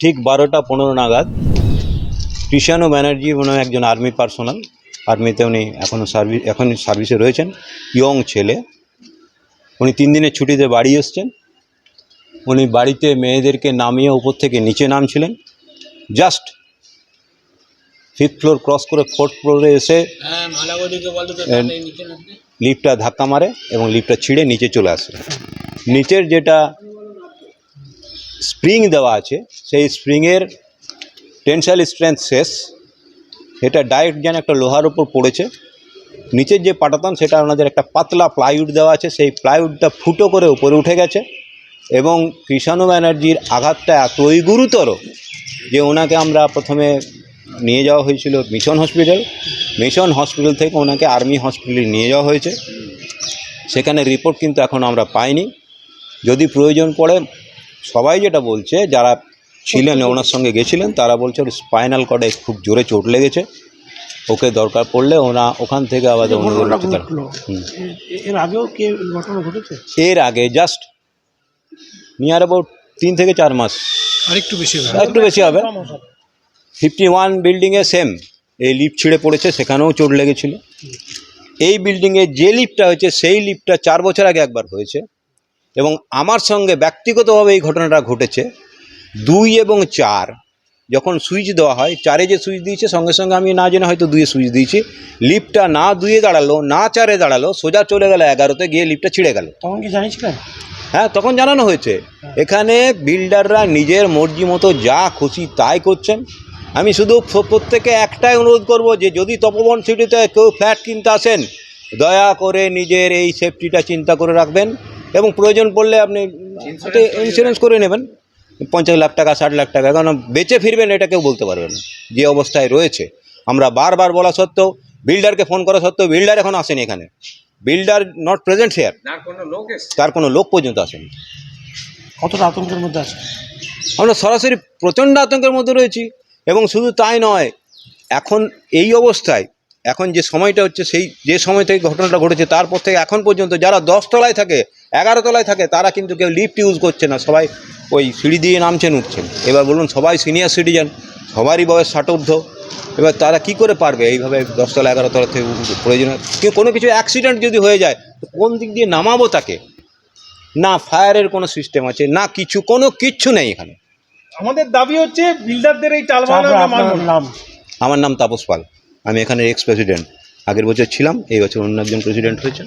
ঠিক বারোটা পনেরো নাগাদ কৃষাণু ব্যানার্জি মনে হয় একজন আর্মি পার্সোনাল আর্মিতে উনি এখনও সার্ভিস এখন সার্ভিসে রয়েছেন ইয়ং ছেলে। উনি তিন দিনের ছুটিতে বাড়ি এসছেন। উনি বাড়িতে মেয়েদেরকে নামিয়ে উপর থেকে নিচে নামছিলেন। জাস্ট ফিফথ ফ্লোর ক্রস করে ফোর্থ ফ্লোরে এসে হ্যাঁ লিফটটা ধাক্কা মারে এবং লিফটটা ছিঁড়ে নিচে চলে আসে। নিচের যেটা স্প্রিং দেওয়া আছে, সেই স্প্রিংয়ের টেনসাইল স্ট্রেংথ শেষ। এটা ডাইরেক্ট যেন একটা লোহার উপর পড়েছে। নিচের যে পাটাতন, সেটা ওনাদের একটা পাতলা প্লাইউড দেওয়া আছে। সেই প্লাইউডটা ফুটো করে উপরে উঠে গেছে এবং কৃষাণু ব্যানার্জির আঘাতটা এতই গুরুতর যে ওনাকে আমরা প্রথমে নিয়ে যাওয়া হয়েছিল মিশন হসপিটাল। মিশন হসপিটাল থেকে ওনাকে আর্মি হসপিটালে নিয়ে যাওয়া হয়েছে। সেখানে রিপোর্ট কিন্তু এখন আমরা পাইনি। যদি প্রয়োজন পড়ে সবাই যেটা বলছে যারা ছিলেন ওনার সঙ্গে গেছিলেন তারা বলছে ওর স্পাইনাল কর্ডে খুব জোরে চোট লেগেছে। ওকে দরকার পড়লে ওনা ওখান থেকে আবার এর আগেও কি ঘটনা ঘটেছে? এর আগে জাস্ট নিয়ার অ্যাবাউট তিন থেকে চার মাস। আরেকটু বেশি একটু বেশি হবে। ফিফটি ওয়ান বিল্ডিংয়ে সেম এই লিফট ছিঁড়ে পড়েছে সেখানেও চোট লেগেছিল। এই বিল্ডিংয়ে যে লিফটটা হয়েছে সেই লিফটটা চার বছর আগে একবার হয়েছে। এবং আমার সঙ্গে ব্যক্তিগতভাবে এই ঘটনাটা ঘটেছে। দুই এবং চার যখন সুইচ দেওয়া হয় চারে যে সুইচ দিয়েছে সঙ্গে সঙ্গে আমি না জেনে হয়তো দুয়ে সুইচ দিয়েছি। লিফটটা না দুয়ে দাঁড়াল না চারে দাঁড়াল সোজা চলে গেল এগারোতে গিয়ে লিফটটা ছিঁড়ে গেল। তখন কি জানিয়েছিলেন হ্যাঁ তখন জানানো হয়েছে। এখানে বিল্ডাররা নিজের মর্জি মতো যা খুশি তাই করছেন। আমি শুধু প্রত্যেকে একটাই অনুরোধ করব যে যদি তপবন সিটিতে কেউ ফ্ল্যাট কিনতে আসেন দয়া করে নিজের এই সেফটিটা চিন্তা করে রাখবেন। এবং প্রয়োজন পড়লে আপনি ইন্স্যুরেন্স করে নেবেন। পঞ্চাশ লাখ টাকা ষাট লাখ টাকা কারণ বেঁচে ফিরবেন এটা কেউ বলতে পারবে না। যে অবস্থায় রয়েছে। আমরা বারবার বলা সত্ত্বেও বিল্ডারকে ফোন করা সত্ত্বেও বিল্ডার এখন আসেনি এখানে। বিল্ডার নট প্রেজেন্ট হেয়ার তার কোনো লোক পর্যন্ত আসেনি। কতটা আতঙ্কের মধ্যে আছে? আমরা সরাসরি প্রচণ্ড আতঙ্কের মধ্যে রয়েছি। এবং শুধু তাই নয় এখন এই অবস্থায় এখন যে সময়টা হচ্ছে সেই যে সময় থেকে ঘটনাটা ঘটেছে তারপর থেকে এখন পর্যন্ত যারা দশতলায় থাকে এগারো তলায় থাকে তারা কিন্তু কেউ লিফট ইউজ করছে না সবাই ওই সিঁড়ি দিয়ে নামছেন উঠছেন। এবার বলুন সবাই সিনিয়র সিটিজেন সবারই বয়স ষাটোর্ধ এবার তারা কি করে পারবে এইভাবে দশতলা এগারো তলা থেকে? প্রয়োজন কেউ কোনো কিছু অ্যাক্সিডেন্ট যদি হয়ে যায় তো কোন দিক দিয়ে নামাবো তাকে? না ফায়ারের কোনো সিস্টেম আছে না কিছু কোনো কিচ্ছু নেই এখানে। আমাদের দাবি হচ্ছে বিল্ডারদের এই নাম? আমার নাম তাপস পাল। আমি এখানে এক্স প্রেসিডেন্ট আগের বছর ছিলাম এই বছর অন্য একজন প্রেসিডেন্ট হয়েছে